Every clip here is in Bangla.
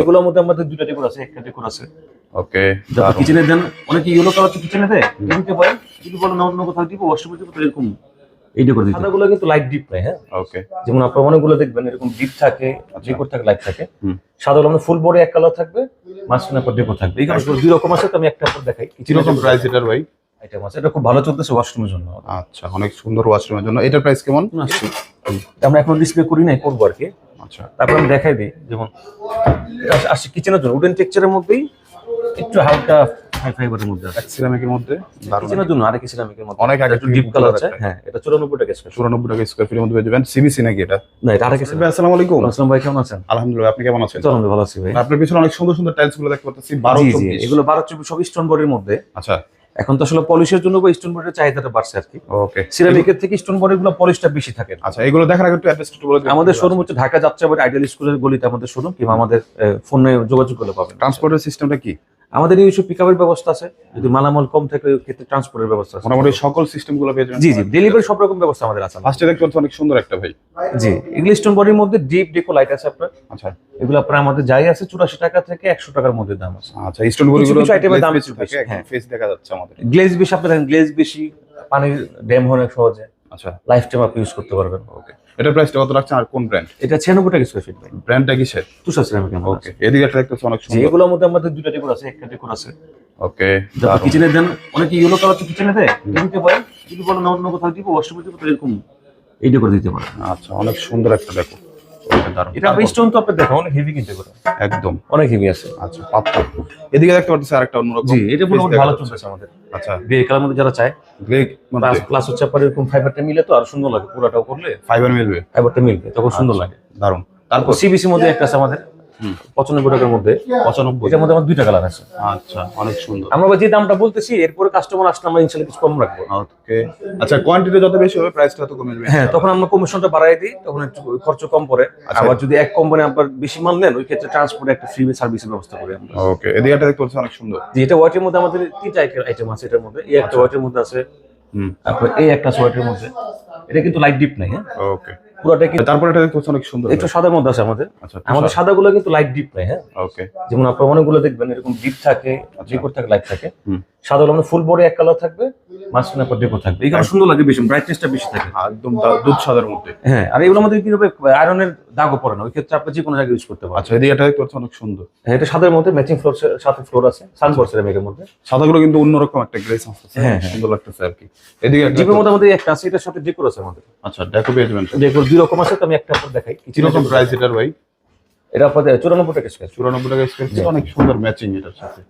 এগুলোর মধ্যে আমাদের দুইটা ডেকোর আছে একটা ডেকোর আছে। ওকে কিচেনে দেন অনেকে ইয়েলো কালার তো কিচেনে দেয় দিতে পারে যদি বলো না অন্য কোথাও দিব ওয়াশরুমে দিব তো এরকম এই ডেকোর দিতে সাদাগুলো কিন্তু লাইট ডিপ নাই হ্যাঁ? ওকে। যেমন আপনার অনেকগুলো দেখবেন এরকম ডিপ থাকে ডেকোর থাকে লাইট থাকে। হুম। সাদা ফুল বডি এক কালার থাকবে মাঝখানে আপনার ডেকোর থাকবে। এই কারণে দুই রকম আছে তো আমি একটা আপনার দেখাই। কীরকম প্রাইস এটার ভাই? আইটেম আছে এটা খুব ভালো চলতেছে ওয়াশরুমের জন্য। আচ্ছা অনেক সুন্দর ওয়াশরুমের জন্য। এটার প্রাইস কেমন। আমরা এখন ডিসপ্লে করি নাই করব আর কি। আচ্ছা তারপর আমি দেখাই দিই যেমন আসছে কিচেনের জন্য। উডেন টেক্সচারের মধ্যেই একটু হালকা হাই ফাইবারের মধ্যে আছে। সিরামিকের মধ্যে? কিচেনের জন্য আরেক সিরামিকের মধ্যে। অনেক আগে একটু ডিপ কালার আছে। হ্যাঁ এটা চুরানব্বই টাকা স্কোয়ার চুরানব্বই টাকা স্কোয়ার ফিটের মধ্যে পেয়ে যাবেন সিবিসি নাকি এটা? না এটা আরেক ভাই, আসসালামু আলাইকুম আসসালাম ভাই কেমন আছেন? আলহামদুলিল্লাহ আপনি কেমন আছেন? তো ভালো আছি ভাই। আপনার পিছনে অনেক সুন্দর সুন্দর টাইলসগুলো দেখতে পাচ্ছি বারো জি জি চব্বিশ। এগুলো বারো চব্বিশ সব স্টোন বডির মধ্যে। আচ্ছা। এখন তো আসলে পলিশের জন্য বা স্টোন বডির চাহিদাটা বাড়ছে আর কি। ওকে সিরামিকের থেকে স্টোন বডি গুলো পলিশটা বেশি থাকে। আচ্ছা এগুলো দেখার আগে একটু অ্যাড্রেস একটু বলে দিন আমাদের শোরুম হচ্ছে ঢাকা যাত্রাবাড়ি আইডিয়াল স্কুলের গলিতে আমাদের শোরুম কিংবা আমাদের ফোনে যোগাযোগ করলে পাবেন। ট্রান্সপোর্টের সিস্টেমটা কি? আমাদের নিজস্ব পিকআপের ব্যবস্থা আছে যদি মালামাল কম থাকে ওই ক্ষেত্রে ট্রান্সপোর্টের ব্যবস্থা আছে। মোটামুটি সকল সিস্টেমগুলো পেয়ে যাবেন। জি জি ডেলিভারি সব রকম ব্যবস্থা আমাদের আছে। ফার্স্টে দেখতে অনেক সুন্দর একটা ভাই। জি এগুলো স্টোন বডির মধ্যে ডিপ ডেকো লাইট আছে আপনার। আচ্ছা। এগুলো আপনার আমাদের যাই আছে চুরাশি টাকা থেকে একশো টাকার মধ্যে দাম আছে। আচ্ছা স্টোনগুলো কিছু কিছু দাম একটু বেশি, হ্যাঁ। ফেস দেখা যাচ্ছে আমাদের। গ্লেজ বেশি আপনি দেখেন গ্লেজ বেশি পানির ড্যাম হয় অনেক সহজে। আচ্ছা। লাইফ টাইম আপনি ইউজ করতে পারবেন। ওকে এটার প্রাইসটা কত রাখছেন আর কোন ব্র্যান্ড এটা ছিয়ানব্বই টাকা স্কয়ার ফিট ভাই। ব্র্যান্ডটা কিসের? তুষার সিরামিক ওকে এদিকে একটা পাচ্ছি অনেক সুন্দর। এগুলোর মধ্যে আমাদের দুটো ডেকোর আছে একটা ডেকোর আছে। ওকে কিচেনে দেন অনেকে ইয়েলো কালার তো কিচেনে দেয় দিতে পারেন। যদি বলেন অন্য কোথাও দিব ওয়াশরুমে দিব তো এরকম এই ডেকোর দিতে পারেন। আচ্ছা অনেক সুন্দর একটা দেখো। এটা স্টোন তো আপনি দেখো অনেক হেভি কিনতে পারে একদম। অনেক হেভি আছে। আচ্ছা এদিকে দেখতে পাচ্ছি আরেকটা অন্যরকম জি এটা ভালো আমাদের। আচ্ছা। বিয়ে কালার মধ্যে যারা চায় গ্রে প্লাস প্লাস হচ্ছে আপনার এরকম ফাইবারটা মিলে তো আর সুন্দর লাগে পুরোটাও করলে ফাইবার মিলবে। ফাইবারটা মিলবে তখন সুন্দর লাগে। দারুণ। তারপর? সিবিসি মধ্যে একটা আছে আমাদের। পঁচানব্বই টাকার মধ্যে। পঁচানব্বই। এটার মধ্যে আমার দুইটা কালার আছে। আচ্ছা অনেক সুন্দর। আমরা যে দামটা বলতেছি এরপরে কাস্টমার আসলে আমরা ইনশাল্লাহ কিছু কম রাখব। ওকে। আচ্ছা কোয়ান্টিটি যত বেশি হবে প্রাইসটা তত কমে যাবে। হ্যাঁ তখন আমরা কমিশনটা বাড়াই দিই তখন একটু খরচ কম পড়ে। আচ্ছা। আবার যদি এক কোম্পানি আপনার বেশি মাল নেন ওই ক্ষেত্রে ট্রান্সপোর্টে একটা ফ্রি সার্ভিসের ব্যবস্থা করি আমরা। ওকে এদিকে একটা দেখতে পাচ্ছি অনেক সুন্দর। যে এটা ওয়াটের মধ্যে আমাদের তিনটা আইটেম আছে এটার মধ্যে। এই একটা ওয়াটের মধ্যে আছে হুম। তারপর এই একটা সোয়াটের মধ্যে। এটা কিন্তু লাইট ডিপ নাই হ্যাঁ? ওকে। পুরোটা কিন্তু তারপর এটা দেখতে অনেক সুন্দর একটু সাদার মধ্যে আছে আমাদের। সাদা আমাদের সাদাগুলো কিন্তু লাইট ডিপ নাই হ্যাঁ? ওকে যেমন আপনার অনেকগুলো দেখবেন এরকম ডিপ থাকে ডেকোর থাকে লাইট থাকে। হুম। সাদা হলো ফুল বডি এক কালার থাকবে মাঝখানে আপনার ডেকোর থাকবে। এই কারণে সুন্দর লাগে বেশি ব্রাইটনেসটা বেশি থাকে। একদম দুধ সাদার মধ্যে। হ্যাঁ আর এগুলোর মধ্যে কি হবে আয়রনের দাগও পড়ে না ওই ক্ষেত্রে আপনি যে কোনো জায়গায় ইউজ করতে পারেন। আচ্ছা একটা দেখতে পাচ্ছি অনেক সুন্দর। হ্যাঁ এটা সাদার মধ্যে ম্যাচিং ফ্লোর সাথে ফ্লোর আছে সানবোর্ড সিরামিকের মধ্যে। সাদাগুলো কিন্তু অন্যরকম একটা গ্রেস আসছে হ্যাঁ, হ্যাঁ। সুন্দর লাগতেছে আর কি। এদিকে একটা জিপের মধ্যে আমাদের একটা আছে এটার সাথে ডেকোর আছে আমাদের। আচ্ছা দেখো পেয়ে যাবেন। ডেকোর দুই রকম আছে তো আমি একটা আপনার দেখাই। কীরকম প্রাইস এটার ভাই? এটা আপনাদের চুরানব্বই টাকা স্কোয়ার চুরানব্বই টাকা স্কোয়ার অনেক সুন্দর ম্যাচিং এটার সাথে।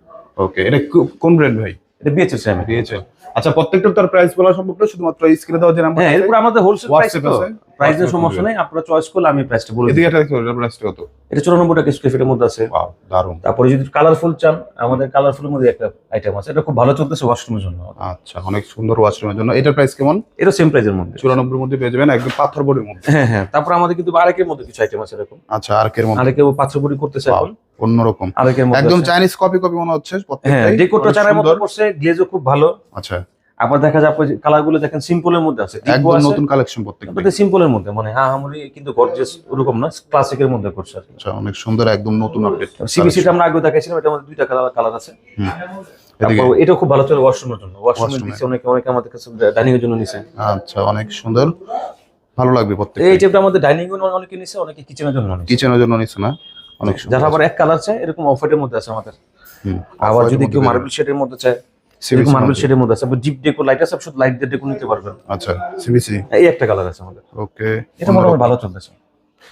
ওকে এটা কোন ব্র্যান্ড ভাই? এটা বিএচএস সিরামিক দিয়েছে আচ্ছা প্রত্যেকটা তার প্রাইস বলা সম্ভব না শুধুমাত্র স্ক্রিনে দেওয়া যে নাম্বার হ্যাঁ এরপর আমাদের হোলসেল প্রাইস আছে? প্রাইসের WhatsApp সমস্যা নেই আপনারা চয়েস করলে আমি প্রাইসটা বলে দিই পাচ্ছি প্রাইসটা কত? এটা চুরানব্বই টাকা স্কোয়ার ফিটের মধ্যে আছে। ওয়াও দারুণ। তারপরে যদি কালারফুল চান আমাদের কালারফুলের মধ্যে একটা আইটেম আছে। এটা খুব ভালো চলতেছে ওয়াশরুমের জন্য। আচ্ছা অনেক সুন্দর ওয়াশরুমের জন্য। এটার প্রাইস কেমন? এটা সেম প্রাইসের মধ্যে। চুরানব্বই মধ্যে পেয়ে যাবেন একদম পাথর বডির মধ্যে। হ্যাঁ হ্যাঁ তারপর আমাদের কিন্তু আরেকের মধ্যে কিছু আইটেম আছে এরকম আচ্ছা আর্কের মধ্যে। আরেকে পাঁচশো বড়ি করতেছে এখন। অন্যরকম। আরেকের মধ্যে একদম চাইনিজ কপি কপি মনে হচ্ছে হ্যাঁ প্রত্যেকটাই ডেকোরটা অনেক চারের মতো। করছে গ্লেজও খুব ভালো। আচ্ছা। আবার দেখা যায় কালারগুলো দেখেন সিম্পলের মধ্যে আছে একদম নতুন কালেকশন প্রত্যেকটা সিম্পলের মধ্যে মানে হ্যাঁ আমরি কিন্তু গর্জিয়াস ওরকম না ক্লাসিকের মধ্যে করছে আচ্ছা অনেক সুন্দর একদম নতুন আপডেট সিবিসিটা আমরা আগে দেখাইছিলাম এটা মধ্যে দুইটা কালার কালার আছে। এটা খুব ভালো চলে ওয়াশরুমের জন্য। ওয়াশরুমের। দিচ্ছে অনেকে অনেকে আমাদের কাছে ডাইনিং এর জন্য নিছে। আচ্ছা অনেক সুন্দর। ভালো লাগবে প্রত্যেক এই টাইপটা আমাদের ডাইনিং এর অনেকে নিছে অনেকে কিচেনের জন্য নিছে। কিচেনের জন্য নিচ্ছে না? অনেক সুন্দর। যারা আবার এক কালার চায় এরকম অফ হোয়াইটের মধ্যে আছে আমাদের। আবার যদি কেউ মার্বেল শেডের মধ্যে চায় এরকম মার্বেল শেডের মধ্যে আছে। জিপ ডেকো লাইট আছে শুধু লাইট দিয়ে ডেকো নিতে পারবেন। আচ্ছা সিবিসি এই একটা কালার আছে আমাদের। ওকে এটা মোটামুটি ভালো চলতেছে।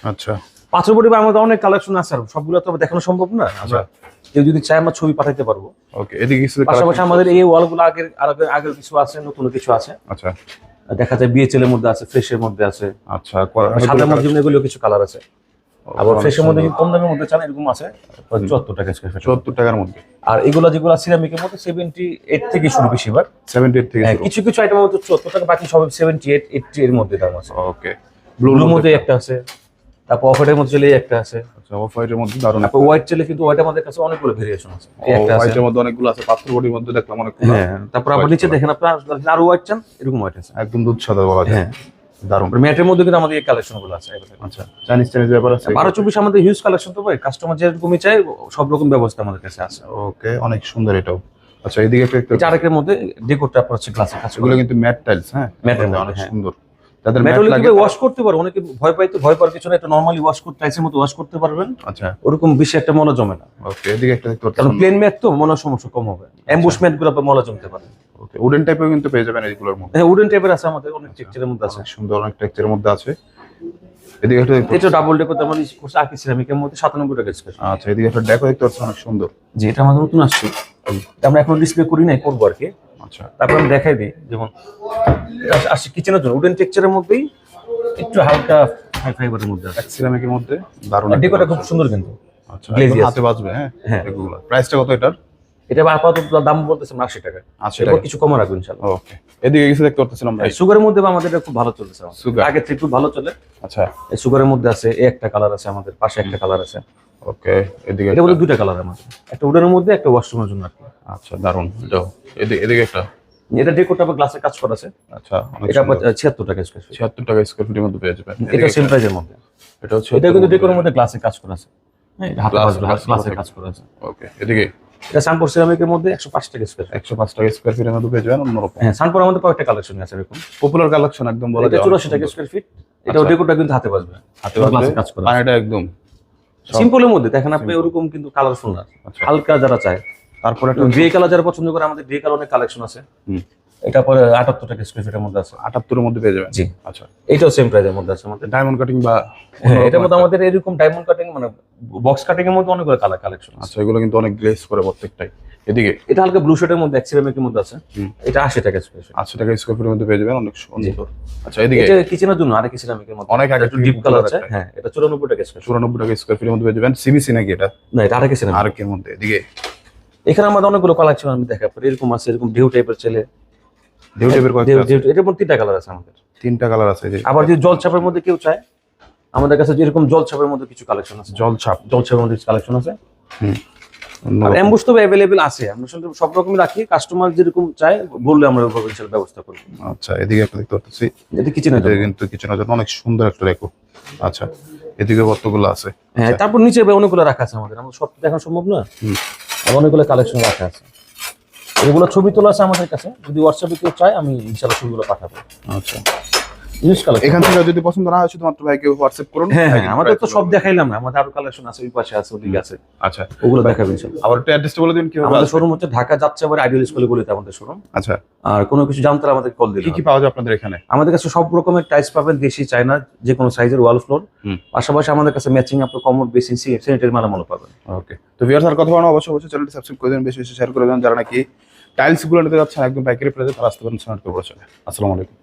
আচ্ছা। আমাদের অনেক কালেকশন আছে আর সবগুলো তো দেখানো সম্ভব না। আমরা কেউ যদি চায় আমরা ছবি পাঠাতে পারব। ওকে এদিকে কিছু পাশাপাশি আমাদের এই ওয়ালগুলো আগের আগের- আগের কিছু আছে নতুন কিছু আছে। আচ্ছা। দেখা যায় বিএচএল এর মধ্যে আছে ফ্রেশের মধ্যে আছে। আচ্ছা সাদার মধ্যে এগুলো কিছু কালার আছে। আবার ফ্রেশের মধ্যে কম দামের মধ্যে চান এরকম আছে? চুয়াত্তর টাকা স্কোয়ার ফিট চুয়াত্তর টাকার মধ্যে। আর এগুলো যেগুলো সিরামিকের মধ্যে সেভেন্টি এইট থেকে শুরু বেশিরভাগ সেভেন্টি এইট থেকে হ্যাঁ, কিছু কিছু আইটেম মধ্যে চুয়াত্তর টাকা বাকি সব সেভেন্টি এইট এইটটি এর মধ্যে দাম আছে। ওকে ব্লুর মধ্যে একটা। আছে। তারপর অফ এর মধ্যে চলে একটা আছে। আচ্ছা অফ হোয়াইটের মধ্যে দারুণ তারপর হোয়াইট চলে কিন্তু হোয়াইট আমাদের কাছে অনেকগুলো ভেরিয়েশন আছে। একটা আছে। হোয়াইটের মধ্যে অনেকগুলো আছে পাথর বডির মধ্যে দেখলাম অনেকগুলো। হ্যাঁ তারপর আবার নিচে দেখেন আপনার আরও হোয়াইট চান এরকম হোয়াইট আছে। একদম দুধ সাদা বলা যায়। হ্যাঁ। দারুণ। ম্যাটের মধ্যে কিন্তু আমাদের কালেকশনগুলো আছে আচ্ছা চাইনিজ চাইনিজ ব্যাপার আছে। বারো চব্বিশ আমাদের হিউজ কালেকশন তো ভাই কাস্টমার যেরকমই চাই সব রকম ব্যবস্থা আমাদের কাছে আছে। ওকে অনেক সুন্দর এটাও। আচ্ছা এদিকে একটু মধ্যে ডেকোরটা আপনার হচ্ছে গ্লাসের কাছে এগুলো কিন্তু ম্যাট টাইলস হ্যাঁ? ম্যাট অনেক হ্যাঁ। সুন্দর। কিন্তু ওয়াশ করতে পারো অনেকে ভয় পাইতে ভয় পাওয়ার কিছু না এটা নর্মালি ওয়াশ করতে টাইসের মতো ওয়াশ করতে পারবেন। আচ্ছা। ওরকম বেশি একটা মলা জমে না। ওকে এদিকে একটা দেখতে কারণ পাচ্ছেন প্লেন ম্যাট তো মলার সমস্যা কম হবে। অ্যাম্বুশ ম্যাটগুলো মলা জমতে পারে। ওকে উডেন টাইপের কিন্তু পেয়ে যাবেন এইগুলোর মধ্যে। হ্যাঁ উডেন টাইপের আছে আমাদের অনেক টেক্সচারের মধ্যে আছে। সুন্দর অনেক টেক্সচারের মধ্যে আছে। এদিকে একটা এটা ডাবল ডেকোর আমার করছে আকি সিরামিকের মধ্যে সাতানব্বই টাকা স্কোয়ার আচ্ছা এদিকে একটা ডেকো দেখতে পাচ্ছেন অনেক সুন্দর। যে এটা আমাদের নতুন আসছে। আমরা এখন ডিসপ্লে করি নাই করব আর কি। আচ্ছা তারপর আমি দেখাই দিই যেমন আসছে কিচেনের জন্য। উডেন টেক্সচারের মধ্যেই একটু হালকা ফাইবারের মধ্যে আছে। সিরামিকের মধ্যে দারুণ ডেকোরটা খুব সুন্দর কিন্তু। আচ্ছা। হাতে বাজবে হ্যাঁ হ্যাঁ। এগুলো। প্রাইসটা কত এটার? এটা আপাতত দাম বলতেছে আশি টাকা। আশি টাকা। কিছু কমে রাখব ইনশাল্লাহ ওকে এদিকে কিছু দেখতে পাচ্ছিলাম সুগারের মধ্যে আমাদের খুব ভালো চলতেছে। আগের থেকে খুব ভালো চলে। আচ্ছা। এই সুগারের মধ্যে আছে এই একটা কালার আছে আমাদের পাশে একটা কালার আছে। ওকে এদিকে এটা বলে কালার আমাদের। একটা উডেনের মধ্যে একটা ওয়াশরুমের জন্য আচ্ছা দারুণ। এটাও এদিকে এদিকে একটা। এটা ডেকোরটা আবার গ্লাসের কাজ করা আছে। আচ্ছা এটা সুন্দর। ছিয়াত্তর টাকা স্কোয়ার ফিট ছিয়াত্তর টাকা স্কোয়ার ফিটের মধ্যে পেয়ে যাবেন। এটা সেম প্রাইজের মধ্যে। এটা হচ্ছে এটা কিন্তু ডেকোরের মধ্যে গ্লাসের কাজ করা আছে। হ্যাঁ এটা হাতে Glass- বাজবে, glass গ্লাসের কাজ করা আছে। ওকে এদিকে। এটা সানপুর সিরামিকের মধ্যে একশো পাঁচ টাকা স্কোয়ার একশো পাঁচ টাকা স্কোয়ার ফিটের মধ্যে পেয়ে যাবেন অন্যরকম। হ্যাঁ সানপুর আমাদের কয়েকটা কালেকশন আছে এরকম। পপুলার কালেকশন একদম বলা এটা যায় চুরাশি টাকা স্কোয়ার ফিট এটা আচ্ছা। ডেকোরটা কিন্তু হাতে বাজবে হাতে বাজবে কাজ করা পানিটা একদম। সিম্পলের মধ্যে দেখেন আপনি ওরকম কিন্তু কালারফুল না। আচ্ছা। হালকা যারা চায় তারপরে একটা গ্রে কালার যারা পছন্দ করে আমাদের গ্রে কালার অনেক কালেকশন আছে। এটা পরে আটাত্তর টাকা স্কোয়ার ফিটের মধ্যে আছে। আটাত্তরের মধ্যে পেয়ে যাবেন। জি। আচ্ছা। এটাও সেম প্রাইজের মধ্যে আছে আমাদের। ডায়মন্ড কাটিং বা হ্যাঁ এটার মধ্যে আমাদের এরকম ডায়মন্ড কাটিং মানে বক্স কাটিং এর মধ্যে অনেকগুলো কালার কালেকশন আছে। আচ্ছা এগুলো কিন্তু অনেক গ্লেস করে প্রত্যেকটাই। এদিকে। এটা হালকা ব্লু শেডের মধ্যে এক্সিরামিকের মধ্যে আছে। এটা আশি টাকা স্কোয়ার ফিট আটশো টাকা স্কোয়ার ফিটের মধ্যে পেয়ে যাবেন অনেক সুন্দর। আচ্ছা এদিকে। এটা কিচেনের জন্য আরেক সিরামিকের মধ্যে। অনেক একটু ডিপ কালার আছে। হ্যাঁ এটা চুরানব্বই টাকা স্কোয়ার চুরানব্বই টাকা স্কোয়ার ফিটের মধ্যে পেয়ে যাবেন। সিবিসি নাকি এটা? না এটা আরেক সিরামিক আরেকের মধ্যে এদিকে। এখানে আমাদের অনেকগুলো কালেকশন আমি দেখা পড়ি এরকম আছে এরকম ঢেউ টাইপের ছেলে। ঢেউ টাইপের কয়েকটা এটার মধ্যে তিনটা কালার আছে আমাদের। তিনটা কালার আছে আবার যদি জল ছাপের মধ্যে কেউ চায় আমাদের কাছে যেরকম জল ছাপের মধ্যে কিছু কালেকশন আছে। জল ছাপ। জল ছাপের মধ্যে কিছু কালেকশন আছে। হুম। আর অ্যাম্বুস তো অ্যাভেলেবেল আছে। আমরা আসলে সব রকমই রাখি। কাস্টমার যেরকম চায় বললে আমরা ওইভাবে ইনশাল্লাহ ব্যবস্থা করি আচ্ছা এদিকে একটা দেখতে পাচ্ছি। এটা কিচেনের জন্য। কিন্তু কিচেনের জন্য অনেক সুন্দর একটা রেকো আচ্ছা এদিকে কতগুলো আছে। হ্যাঁ তারপর নিচে অনেকগুলো রাখা আছে আমাদের। আমাদের সব দেখানো সম্ভব না হুম। অনেকগুলো কালেকশন রাখা আছে। এগুলো ছবি তোলা আছে আমাদের কাছে। যদি হোয়াটসঅ্যাপে কেউ চায় আমি ইনশাল্লাহ ছবিগুলো পাঠাবো। আচ্ছা। এখান থেকে যদি পছন্দ না হয় শুধুমাত্র ভাইকে হোয়াটসঅ্যাপ করুন। হ্যাঁ হ্যাঁ আমাদের তো সব দেখাইলাম না আমাদের আরও কালেকশন আছে ওই পাশে আছে ওদিকে আছে। আচ্ছা। ওগুলো দেখাবেন আবার একটু অ্যাড্রেসটা বলে দিন কি আমাদের শোরুম হচ্ছে ঢাকা যাচ্ছে আবার আইডিয়াল স্কুলে আমাদের শোরুম আচ্ছা। আর কোনো কিছু জানতে হলে আমাদের কল দিলে কি কি পাওয়া যায় আপনাদের এখানে? আমাদের কাছে সব রকমের টাইলস পাবেন দেশি চায়না যে কোনো সাইজের ওয়াল ফ্লোর পাশাপাশি আমাদের কাছে ম্যাচিং আপনার কমোড বেসিন স্যানিটারি মালামালও পাবেন। ওকে তো ভিউয়ার্স আর কথা বলানো অবশ্যই অবশ্যই চ্যানেলটি সাবস্ক্রাইব করে দেন বেশি বেশি শেয়ার করে দেন যারা নাকি টাইলসগুলো নিতে যাচ্ছেন একদম পাইকারি প্রাইসে তারা আসতে পারেন সোনার করে আসসালামু আলাইকুম।